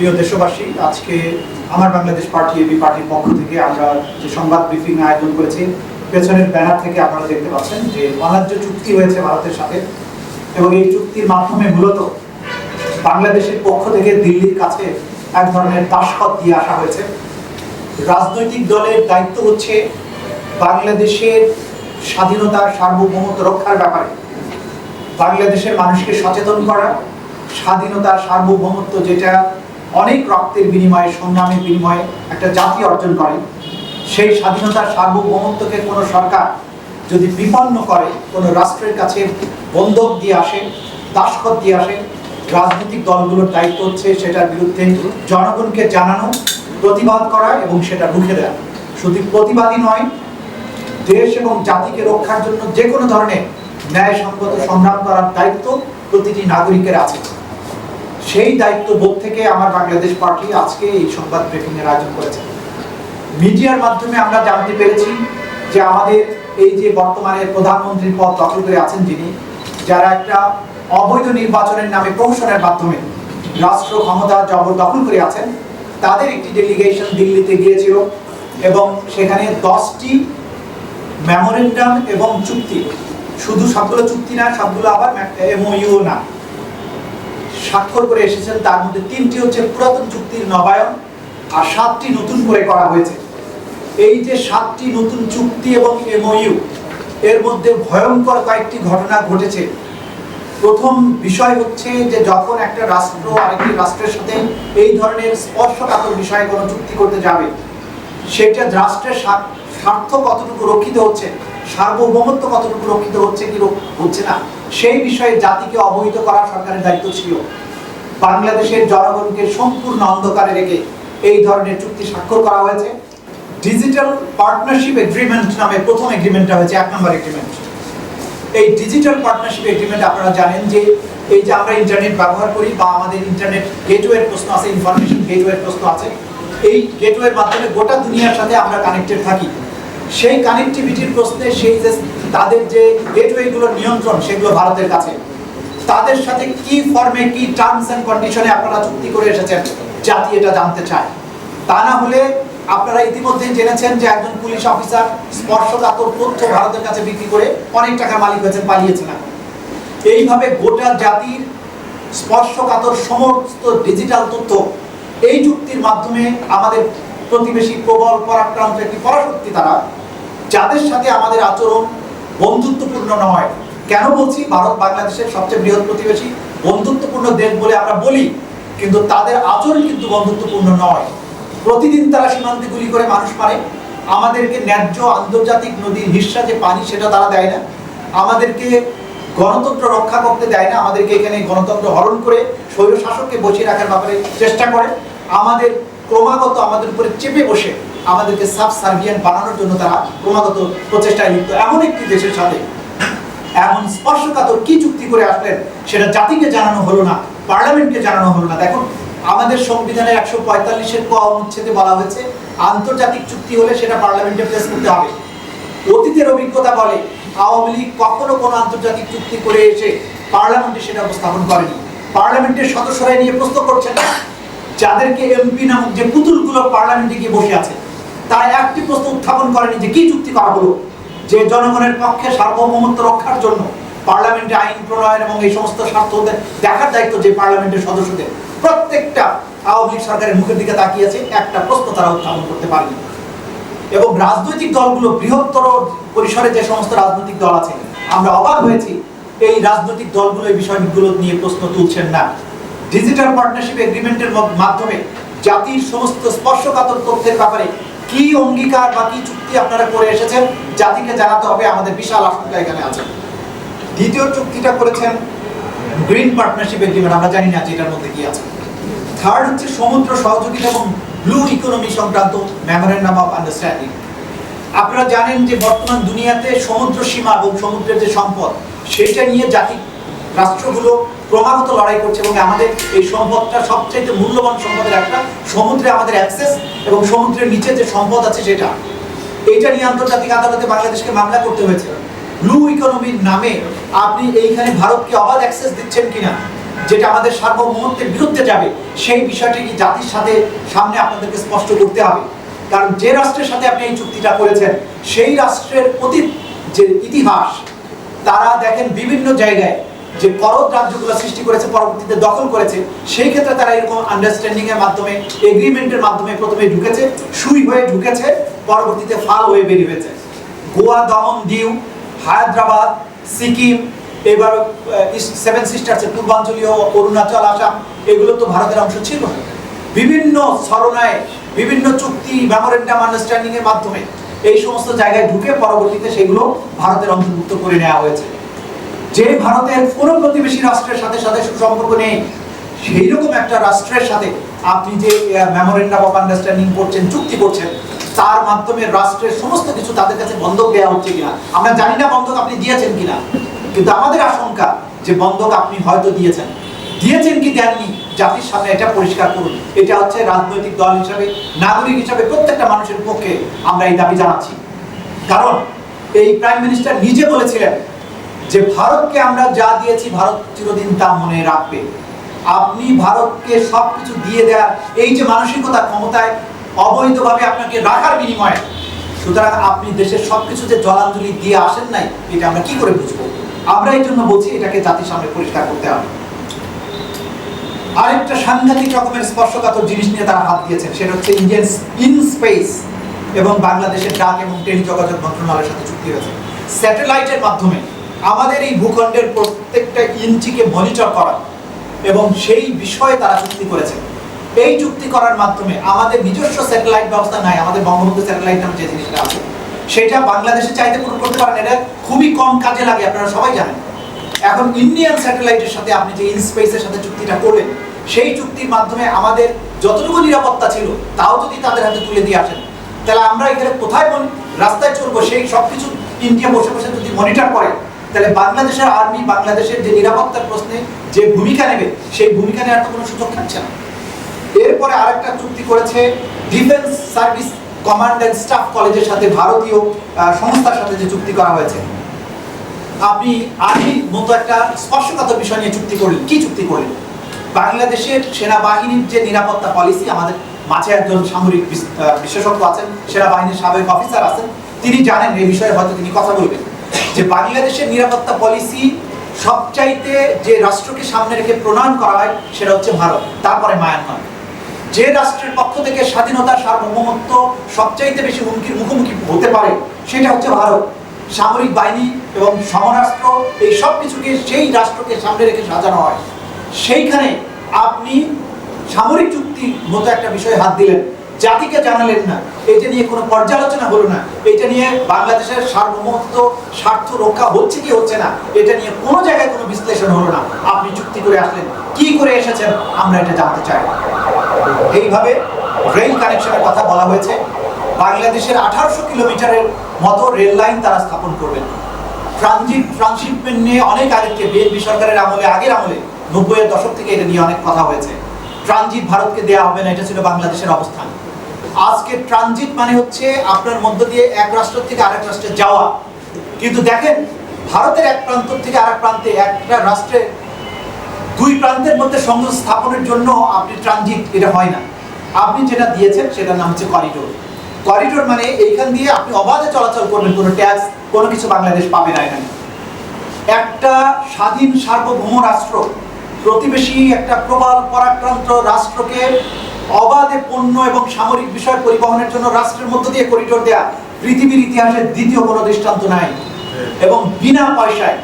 প্রিয় দেশবাসী, আজকে আমার বাংলাদেশ পার্টি এবি পার্টির পক্ষ থেকে আমরা যে সংবাদ ব্রিফিং আয়োজন করেছি, পেছনের ব্যানার থেকে আপনারা দেখতে পাচ্ছেন যে অনার্য চুক্তি হয়েছে ভারতের সাথে এবং এই চুক্তির মাধ্যমে মূলত বাংলাদেশের পক্ষ থেকে দিল্লির কাছে এক ধরনের দাসপথ দিয়ে আসা হয়েছে। রাজনৈতিক দলের দায়িত্ব হচ্ছে বাংলাদেশের স্বাধীনতার সার্বভৌমত্ব রক্ষার ব্যাপারে। বাংলাদেশের মানুষকে সচেতন করা, স্বাধীনতা সার্বভৌমত্ব যেটা অনেক রক্তের বিনিময়ে, সংগ্রামের বিনিময়ে একটা জাতি অর্জন করে। সেই স্বাধীনতার সার্বভৌমত্বকে কোনো সরকার যদি বিপন্ন করে, কোনো রাষ্ট্রের কাছে বন্ধক দিয়ে আসে দাসখত দিয়ে আসে, রাজনৈতিক দলগুলোর দায়িত্ব হচ্ছে সেটার বিরুদ্ধে জনগণকে জানানো, প্রতিবাদ করা এবং সেটা রুখে দেওয়া। শুধু প্রতিবাদী নয়, দেশ এবং জাতিকে রক্ষার জন্য যে কোনো ধরনের ন্যায়সঙ্গত সংগ্রাম করার দায়িত্ব প্রতিটি নাগরিকের আছে। সেই দায়িত্ব বোধ থেকে আমার বাংলাদেশ পার্টি আজকে এই সংবাদ ব্রিফিং এর আয়োজন করেছে। মিডিয়ার মাধ্যমে আমরা জানতে পেরেছি যে আমাদের এই যে বর্তমানে প্রধানমন্ত্রীর পদ দখল করে আছেন যিনি, যারা একটা অবৈধ নির্বাচনের নামে প্রহসনের মাধ্যমে রাষ্ট্র ক্ষমতা জবরদখল করে আছেন, তাদের একটি ডেলিগেশন দিল্লিতে গিয়েছিল এবং সেখানে দশটি মেমোরেন্ডাম এবং চুক্তি, শুধু সবগুলো চুক্তি না সবগুলো আবার এমওইউ না। স্বাক্ষর করে এসেছেন, তার মধ্যে তিনটি হচ্ছে পুরাতন চুক্তির নবায়ন আর সাতটি নতুন করে করা হয়েছে। এই যে সাতটি নতুন চুক্তি এবং এমওইউ এর মধ্যে ভয়ঙ্কর কয়েকটি ঘটনা ঘটেছে। প্রথম বিষয় হচ্ছে যে যখন একটা রাষ্ট্র আরেকটি রাষ্ট্রের সাথে এই ধরনের স্পর্শকাতর বিষয়ে কোনো চুক্তি করতে যাবে, সেটা রাষ্ট্রের স্বার্থ কতটুকু রক্ষিত হচ্ছে সার্বভৌমত্ব কতটুকু রক্ষিত হচ্ছে কি হচ্ছে না? সেই বিষয়ে জাতিকে অবহিত করা সরকারের দায়িত্ব ছিল। বাংলাদেশের জনগণকে সম্পূর্ণ অন্ধকারে রেখে এই ধরনের চুক্তি স্বাক্ষর করা হয়েছে। ডিজিটাল পার্টনারশিপ এগ্রিমেন্ট নামে প্রথম এগ্রিমেন্টটা হয়েছে, এক নম্বর এগ্রিমেন্ট। এই ডিজিটাল পার্টনারশিপ এগ্রিমেন্ট আপনারা জানেন যে এই যে আমরা ইন্টারনেট ব্যবহার করি বা আমাদের ইন্টারনেট গেটওয়ের প্রশ্ন আছে, ইনফরমেশন গেটওয়ের প্রশ্ন আছে, এই গেটওয়ের মাধ্যমে গোটা দুনিয়ার সাথে আমরা কানেক্টেড থাকি। সেই কানেক্টিভিটির প্রশ্নে সেই যে তাদের যে গেটওয়েগুলোর নিয়ন্ত্রণ সেগুলো ভারতের কাছে। তাদের সাথে কি ফর্মে কি টার্মস এন্ড কন্ডিশনে আপনারা চুক্তি করে এসেছেন, জাতি এটা জানতে চায়। তা না হলে আপনারা ইতিমধ্যেই জেনেছেন যে একজন পুলিশ অফিসার স্পর্শকাতর তথ্য ভারতের কাছে বিক্রি করে অনেক টাকার মালিক হয়েছেন, পালিয়েছেন এইভাবে গোটা জাতির স্পর্শকাতর সমস্ত ডিজিটাল তথ্য এই চুক্তির মাধ্যমে আমাদের প্রতিবেশী প্রবল পরাক্রান্ত একটি পরাশক্তি তারা যাদের সাথে আমাদের আচরণ বন্ধুত্বপূর্ণ নয়। কেন বলছি? ভারত বাংলাদেশের সবচেয়ে বৃহৎ প্রতিবেশী, বন্ধুত্বপূর্ণ দেশ বলে আমরা বলি, কিন্তু তাদের আচরণ কিন্তু বন্ধুত্বপূর্ণ নয়। প্রতিদিন তারা সীমান্তে গুলি করে মানুষ মারে। আমাদেরকে ন্যায্য আন্তর্জাতিক নদীর হিস্সা যে পানি, সেটা তারা দেয় না। আমাদেরকে গণতন্ত্র রক্ষা করতে দেয় না। আমাদেরকে এখানে গণতন্ত্র হরণ করে স্বৈর শাসককে বসিয়ে রাখার ব্যাপারে চেষ্টা করে। আমাদের ক্রমাগত আমাদের উপরে চেপে বসে আমাদেরকে সাব সার্ভিয়ান বানানোর জন্য তারা ক্রমাগত প্রচেষ্টায় লিপ্ত। এমন একটি দেশের সাথে এমন স্পর্শকাতর কি চুক্তি করে আসলেন, সেটা জাতিকে জানানো হলো না, পার্লামেন্টকে জানানো হলো না। দেখুন, আমাদের সংবিধানের একশো পঁয়তাল্লিশের ক অনুচ্ছেদে বলা হয়েছে, আন্তর্জাতিক চুক্তি হলে সেটা পার্লামেন্টে প্রেস করতে হবে। অতীতের অভিজ্ঞতা বলে আওয়ামী লীগ কখনো কোনো আন্তর্জাতিক চুক্তি করে এসে পার্লামেন্টে সেটা উপস্থাপন করেনি। পার্লামেন্টের সদস্যরা নিয়ে প্রশ্ন করছেন না, যাদেরকে এমপি নামক যে পুতুলগুলো পার্লামেন্টে গিয়ে বসে আছে। তারা একটি প্রশ্ন উত্থাপন করেনি যে কি চুক্তি করা হলো? যে জনগণের পক্ষে সার্বভৌমত্ব রক্ষার জন্য পার্লামেন্টে আইন প্রণয়ন এবং এই সমস্ত স্বার্থ দেখার দায়িত্ব যে পার্লামেন্টের সদস্যদের। প্রত্যেকটা আওয়ামী লীগ সরকারের মুখের দিকে তাকিয়েছে, একটা প্রশ্ন তারা উত্থাপন করতে পারেনি। এবং রাজনৈতিক দলগুলো বৃহত্তর পরিসরে যে সমস্ত রাজনৈতিক দল আছে, আমরা অবাক হয়েছি, এই রাজনৈতিক দলগুলো এই বিষয়গুলো নিয়ে প্রশ্ন তুলছেন না। ডিজিটাল পার্টনারশিপ এগ্রিমেন্টের মাধ্যমে জাতির সমস্ত স্পর্শকাতর তথ্যের ব্যাপারে কি অঙ্গীকার বা কি চুক্তি আপনারা করে এসেছেন, জাতিকে জানাতে হবে, আমাদের বিশাল আশঙ্কা এখানে আছে। দ্বিতীয় চুক্তিটা করেছেন গ্রিন পার্টনারশিপ এগ্রিমেন্ট আমরা জানি না যে এটার মধ্যে কি আছে। থার্ড হচ্ছে সমুদ্র সহযোগিতা এবং ব্লু ইকোনমি সংক্রান্ত মেমোরেন্ডাম অফ আন্ডারস্ট্যান্ডিং আপনারা জানেন যে বর্তমান দুনিয়াতে সমুদ্র সীমা এবং সমুদ্রের যে সম্পদ সেটা নিয়ে জাতি রাষ্ট্রগুলো ক্রমাগত লড়াই করছে এবং আমাদের এই সম্পদটা সবচেয়ে মূল্যবান সম্পদের একটা সমুদ্রে আমাদের অ্যাক্সেস এবং সমুদ্রের নিচে যে সম্পদ আছে সেটা। এইটা নিয়ে আন্তর্জাতিক আদালতে বাংলাদেশকে মামলা করতে হয়েছে। ব্লু ইকোনমির নামে আপনি এইখানে ভারতকে অবাধ অ্যাক্সেস দিচ্ছেন কিনা, যেটা আমাদের সার্বভৌমত্বের বিরুদ্ধে যাবে, সেই বিষয়টি কি জাতির সাথে সামনে আপনাদেরকে স্পষ্ট করতে হবে। কারণ যে রাষ্ট্রের সাথে আপনি এই চুক্তিটা করেছেন, সেই রাষ্ট্রের অতীত যে ইতিহাস, তারা দেখেন বিভিন্ন জায়গায় যে করদ রাজ্যগুলো সৃষ্টি করেছে, পরবর্তীতে দখল করেছে, সেই ক্ষেত্রে তারা এরকম আন্ডারস্ট্যান্ডিং এর মাধ্যমে এগ্রিমেন্টের মাধ্যমে প্রথমে ঢুকেছে, সুই হয়ে ঢুকেছে, পরবর্তীতে ফাল হয়ে বেরিয়ে হয়েছে গোয়া, দমন, দিউ, হায়দ্রাবাদ, সিকিম, এবার সেভেন সিস্টার্সের পূর্বাঞ্চলীয় অরুণাচল, আসাম, এগুলো তো ভারতের অংশ ছিল। বিভিন্ন ছলনায় বিভিন্ন চুক্তি মেমোরেন্ডাম আন্ডারস্ট্যান্ডিং এর মাধ্যমে এই সমস্ত জায়গায় ঢুকে পরবর্তীতে সেগুলো ভারতের অন্তর্ভুক্ত করে নেওয়া হয়েছে যে ভারতের কোনো প্রতিবেশী রাষ্ট্রের সাথে সাথে সুসম্পর্ক নেই সেই রকম একটা রাষ্ট্রের সাথে আপনি যে মেমোরেন্ডাম অফ আন্ডারস্ট্যান্ডিং করছেন, চুক্তি করছেন, তার মাধ্যমে রাষ্ট্রের সমস্ত কিছু তাদের কাছে বন্ধক দেওয়া হচ্ছে কিনা? আমরা জানি না বন্ধক আপনি দিয়েছেন কিনা, কিন্তু আমাদের আশঙ্কা যে বন্ধক আপনি হয়তো দিয়েছেন। দিয়েছেন কি দেননি? জাতির সামনে এটা পরিষ্কার করুন। এটা হচ্ছে রাজনৈতিক দল হিসাবে, নাগরিক হিসাবে প্রত্যেকটা মানুষের পক্ষে আমরা এই দাবি জানাচ্ছি। কারণ এই প্রাইম মিনিস্টার নিজে বলেছিলেন যে ভারতকে আমরা যা দিয়েছি, ভারত চিরদিন তা মনে রাখবে। আপনি ভারতকে সবকিছু দিয়ে দেওয়ার এই যে মানসিকতা ক্ষমতায় অবৈধভাবে আপনাকে রাখার বিনিময়ে, সুতরাং আপনি দেশের সবকিছু যে জলাঞ্জলি দিয়ে আসেন নাই, এটা আমরা কি করে বুঝব? আমরা এই জন্য বলছি এটাকে জাতির সামনে পরিষ্কার করতে হবে। আরেকটা সাংঘাতিক রকমের স্পর্শকাতর জিনিস নিয়ে তারা হাত দিয়েছেন, সেটা হচ্ছে ইন্ডিয়ান ইন স্পেস এবং বাংলাদেশের ডাক এবং টেলিযোগাযোগ মন্ত্রণালয়ের সাথে চুক্তি হয়েছে। স্যাটেলাইটের মাধ্যমে আমাদের এই ভূখণ্ডের প্রত্যেকটা ইঞ্চিকে মনিটর করা এবং সেই বিষয়ে তারা চুক্তি করেছে। এই চুক্তি করার মাধ্যমে আমাদের নিজস্ব স্যাটেলাইট ব্যবস্থা নাই, আমাদের বঙ্গবন্ধু স্যাটেলাইট নামে যে জিনিসটা আছে, সেটা বাংলাদেশে চাইতে পূরণ করতে পারেন। এটা খুবই কম কাজে লাগে, আপনারা সবাই জানেন। এখন ইন্ডিয়ান স্যাটেলাইটের সাথে আপনি যে ইনস্পেসের সাথে চুক্তিটা করলেন, সেই চুক্তির মাধ্যমে আমাদের যতটুকু নিরাপত্তা ছিল, তাও যদি তাদের হাতে তুলে দিয়ে আসেন, তাহলে আমরা এখানে কোথায় রাস্তায় চলবো, সেই সব কিছু ইন্ডিয়া বসে বসে যদি মনিটর করে তাহলে বাংলাদেশের আর্মি, বাংলাদেশের যে নিরাপত্তার প্রশ্নে যে ভূমিকা নেবে, সেই ভূমিকা নেওয়ার তো কোনো সুযোগ থাকছে না। এরপরে আরেকটা চুক্তি করেছে defence service command and staff কলেজের সাথে ভারতীয় সংস্থার সাথে যে চুক্তি করা হয়েছে। আপনি আর্মির মতো একটা স্পর্শকাতর বিষয় নিয়ে চুক্তি করলেন। কি চুক্তি করলেন? বাংলাদেশের সেনাবাহিনীর যে নিরাপত্তা পলিসি, আমাদের মাঝে একজন সামরিক বিশেষজ্ঞ আছেন, সেনাবাহিনীর সাবেক অফিসার আছেন। তিনি জানেন এই বিষয়ে, হয়তো তিনি কথা বলবেন। যে বাংলাদেশের নিরাপত্তা পলিসি সবচাইতে যে রাষ্ট্রকে সামনে রেখে প্রণয়ন করা হয়, সেটা হচ্ছে ভারত, তারপরে মায়ানমার। যে রাষ্ট্রের পক্ষ থেকে স্বাধীনতা, সার্বভৌমত্ব সবচাইতে বেশি হুমকির মুখোমুখি হতে পারে, সেটা হচ্ছে ভারত। সামরিক বাহিনী এবং সমরাষ্ট্র, এই সব কিছুকে সেই রাষ্ট্রকে সামনে রেখে সাজানো হয়। সেইখানে আপনি সামরিক চুক্তির মতো একটা বিষয়ে হাত দিলেন। জাতিকে জানালেন না। এটা নিয়ে কোনো পর্যালোচনা হলো না। এটা নিয়ে বাংলাদেশের সার্বভৌমত্ব স্বার্থ রক্ষা হচ্ছে কি হচ্ছে না, এটা নিয়ে কোনো জায়গায় কোনো বিশ্লেষণ হলো না। আপনি চুক্তি করে আসলেন, কি করে এসেছেন, আমরা এটা জানতে চাই। এইভাবে রেল কানেকশনের কথা বলা হয়েছে। বাংলাদেশের আঠারোশো কিলোমিটারের মতো রেল লাইন তারা স্থাপন করবেন। ট্রানজিট, ট্রান্সশিপমেন্ট নিয়ে অনেক আগে বিএনপি সরকারের আমলে, আগের আমলে নব্বইয়ের দশক থেকে এটা নিয়ে অনেক কথা হয়েছে। ট্রানজিট ভারতকে দেওয়া হবে না, এটা ছিল বাংলাদেশের অবস্থান। আজকে ট্রানজিট মানে হচ্ছে আপনার মধ্য দিয়ে এক রাষ্ট্র থেকে আরেক রাষ্ট্রে যাওয়া। কিন্তু দেখেন, ভারতের এক প্রান্ত থেকে আরেক প্রান্তে একটা রাষ্ট্রের দুই প্রান্তের মধ্যে সংযোগ স্থাপনের জন্য আপনি ট্রানজিট, এটা হয় না। আপনি যেটা দিয়েছেন, সেটার নাম হচ্ছে করিডোর। করিডোর মানে এইখান দিয়ে আপনি অবাধে চলাচল করবেন, কোনো ট্যাক্স, কোনো কিছু বাংলাদেশ পাবে না এখানে। একটা স্বাধীন সার্বভৌম রাষ্ট্র, প্রতিবেশী একটা প্রবল, পরাক্রান্ত রাষ্ট্রকে অবাধে পণ্য এবং সামরিক বিষয় পরিবহনের জন্য রাষ্ট্রের মধ্য দিয়ে করিডোর দেয়া পৃথিবীর ইতিহাসে দ্বিতীয় কোনো দৃষ্টান্ত নাই। এবং বিনা পয়সায়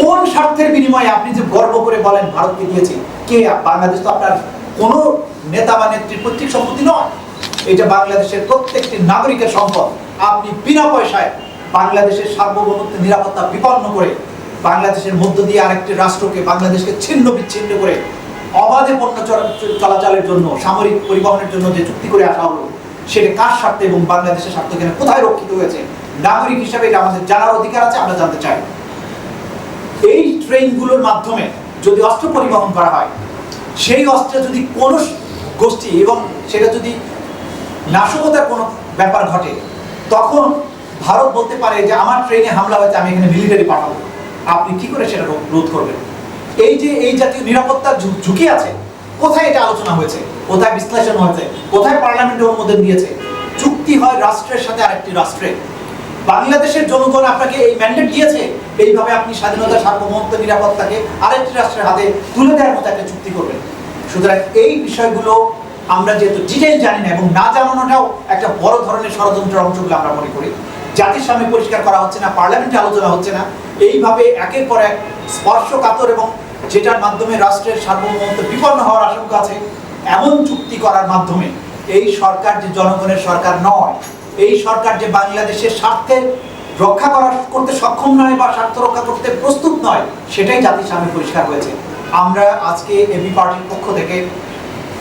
কোন স্বার্থের বিনিময়ে আপনি যে গর্ব করে বলেন ভারতকে দিয়েছি, কে বাংলাদেশ তো আপনার কোনো নেতা বা নেত্রীর পৈতৃক সম্পত্তি নয়। এটা বাংলাদেশের প্রত্যেকটি নাগরিকের সম্পদ। আপনি বিনা পয়সায় বাংলাদেশের সার্বভৌমত্ব নিরাপত্তা বিপন্ন করে বাংলাদেশের মধ্য দিয়ে আরেকটি রাষ্ট্রকে বাংলাদেশকে ছিন্ন বিচ্ছিন্ন করে অবাধে পণ্য চলা- চলাচলের জন্য, সামরিক পরিবহনের জন্য যে চুক্তি করে আসা হলো, সেটা কার স্বার্থে এবং বাংলাদেশের স্বার্থ এখানে কোথায় রক্ষিত হয়েছে? নাগরিক হিসাবে আমাদের জানার অধিকার আছে, আমরা জানতে চাই। এই ট্রেনগুলোর মাধ্যমে যদি অস্ত্র পরিবহন করা হয়, সেই অস্ত্রে যদি কোনো গোষ্ঠী এবং সেটা যদি নাশকতার কোনো ব্যাপার ঘটে, তখন ভারত বলতে পারে যে, আমার ট্রেনে হামলা হয়েছে, আমি এখানে মিলিটারি পাঠাবো। আপনি কি করে সেটা রোধ করবেন? এই যে এই জাতীয় নিরাপত্তার ঝুঁকি আছে, কোথায় এটা আলোচনা হয়েছে? কোথায় বিশ্লেষণ হয়েছে? কোথায় পার্লামেন্টে অনুমোদন দিয়েছে? চুক্তি হয় রাষ্ট্রের সাথে আরেকটি রাষ্ট্রে। বাংলাদেশের জনগণ আপনাকে এই ম্যান্ডেট দিয়েছে, এইভাবে আপনি স্বাধীনতা সার্বভৌমত্ব নিরাপত্তাকে আরেকটি রাষ্ট্রের হাতে তুলে দেওয়ার মতো একটা চুক্তি করবেন। সুতরাং এই বিষয়গুলো আমরা যেহেতু ডিটেল জানি না এবং না জানানোটাও একটা বড় ধরনের ষড়যন্ত্রের বলে আমরা মনে করি। জাতির সামনে পরিষ্কার করা হচ্ছে না পার্লামেন্টে আলোচনা হচ্ছে না। এইভাবে একের পর এক স্পর্শকাতর এবং যেটার মাধ্যমে রাষ্ট্রের সার্বভৌমত্ব বিপন্ন হওয়ার আশঙ্কা আছে, এমন চুক্তি করার মাধ্যমে এই সরকার যে জনগণের সরকার নয়, এই সরকার যে বাংলাদেশের স্বার্থে রক্ষা করার করতে সক্ষম নয় বা স্বার্থ রক্ষা করতে প্রস্তুত নয়, সেটাই জাতির সামনে পরিষ্কার হয়েছে। আমরা আজকে এবি পার্টির পক্ষ থেকে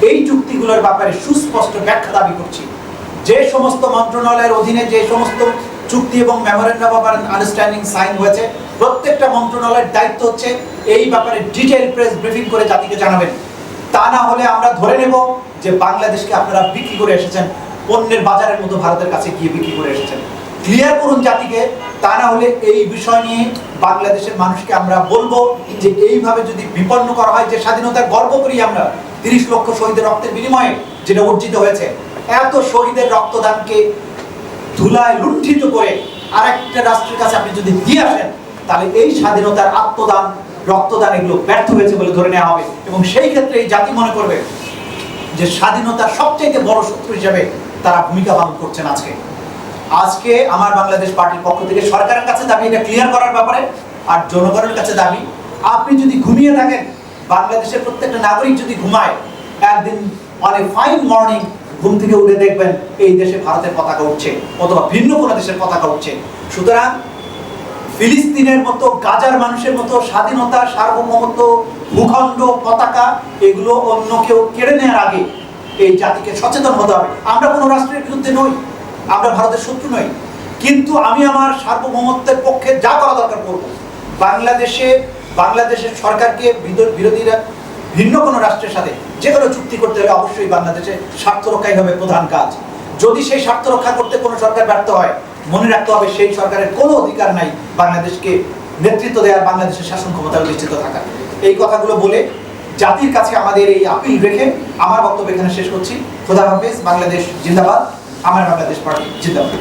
এই চুক্তিগুলোর ব্যাপারে সুস্পষ্ট ব্যাখ্যা দাবি করছি। যে সমস্ত মন্ত্রণালয়ের অধীনে যে সমস্ত চুক্তি এবং মেমোরেন্ডাম অফ আন্ডারস্ট্যান্ডিং সাইন হয়েছে প্রত্যেকটা মন্ত্রণালয়ের দায়িত্ব হচ্ছে এই ব্যাপারে ডিটেল প্রেস ব্রিফিং করে জাতিকে জানাবেন। তা না হলে আমরা ধরে নেব যে বাংলাদেশকে আপনারা বিক্রি করে এসেছেন, পণ্যের বাজারের মতো ভারতের কাছে গিয়ে বিক্রি করে এসেছেন। ক্লিয়ার করুন জাতিকে, তা না হলে এই বিষয় নিয়ে বাংলাদেশের মানুষকে আমরা বলব যে এইভাবে যদি বিপন্ন করা হয়, যে স্বাধীনতার গর্ব করি আমরা, তিরিশ লক্ষ শহীদের রক্তের বিনিময়ে যেটা অর্জিত হয়েছে, এত শহীদের রক্তদানকে ধুলায় লুণ্ঠিত করে আরেকটা রাষ্ট্রের কাছে আপনি যদি দিয়ে আসেন তাহলে এই স্বাধীনতার আত্মদান, রক্তদান এগুলো ব্যর্থ হয়েছে বলে ধরে নেওয়া হবে। এবং সেই ক্ষেত্রে এই জাতি মনে করবে যে স্বাধীনতার সবচেয়ে বড় শত্রু হিসেবে তারা ভূমিকা পালন করছেন আজকে। আজকে আমার বাংলাদেশ পার্টির পক্ষ থেকে সরকারের কাছে দাবি, এটা ক্লিয়ার করার ব্যাপারে আর জনগণের কাছে দাবি, আপনি যদি ঘুমিয়ে থাকেন, বাংলাদেশের প্রত্যেকটা নাগরিক যদি ঘুমায়, একদিন অন এ ফাইন মর্নিং ঘুম থেকে উঠে দেখবেন, এই দেশে ভারতের পতাকা উঠছে অথবা ভিন্ন কোনো দেশের পতাকা উঠছে। সুতরাং ফিলিস্তিনের মতো, গাজার মানুষের মতো, স্বাধীনতা, সার্বভৌমত্ব, ভূখণ্ড, পতাকা, এগুলো অন্য কেউ কেড়ে নেওয়ার আগে এই জাতিকে সচেতন হতে হবে। আমরা কোনো রাষ্ট্রের বিরুদ্ধে নই, আমরা ভারতের শত্রু নই। কিন্তু আমি আমার সার্বভৌমত্বের পক্ষে যা করা দরকার করব, বাংলাদেশে, বাংলাদেশের সরকারকে বিরো- বিরোধীরা ভিন্ন কোনো রাষ্ট্রের সাথে যে কোনো চুক্তি করতে হলে অবশ্যই বাংলাদেশে স্বার্থ রক্ষাই হবে প্রধান কাজ। যদি সেই স্বার্থ রক্ষা করতে কোনো সরকার ব্যর্থ হয় মনে রাখতে হবে, সেই সরকারের কোনো অধিকার নাই বাংলাদেশকে নেতৃত্ব দেওয়ার, বাংলাদেশের শাসন ক্ষমতা অধিষ্ঠিত থাকার। এই কথাগুলো বলে জাতির কাছে আমাদের এই আপিল রেখে আমার বক্তব্য এখানে শেষ করছি। খোদা হাফেজ, বাংলাদেশ জিন্দাবাদ, আমার বাংলাদেশ পার্টি জিন্দাবাদ।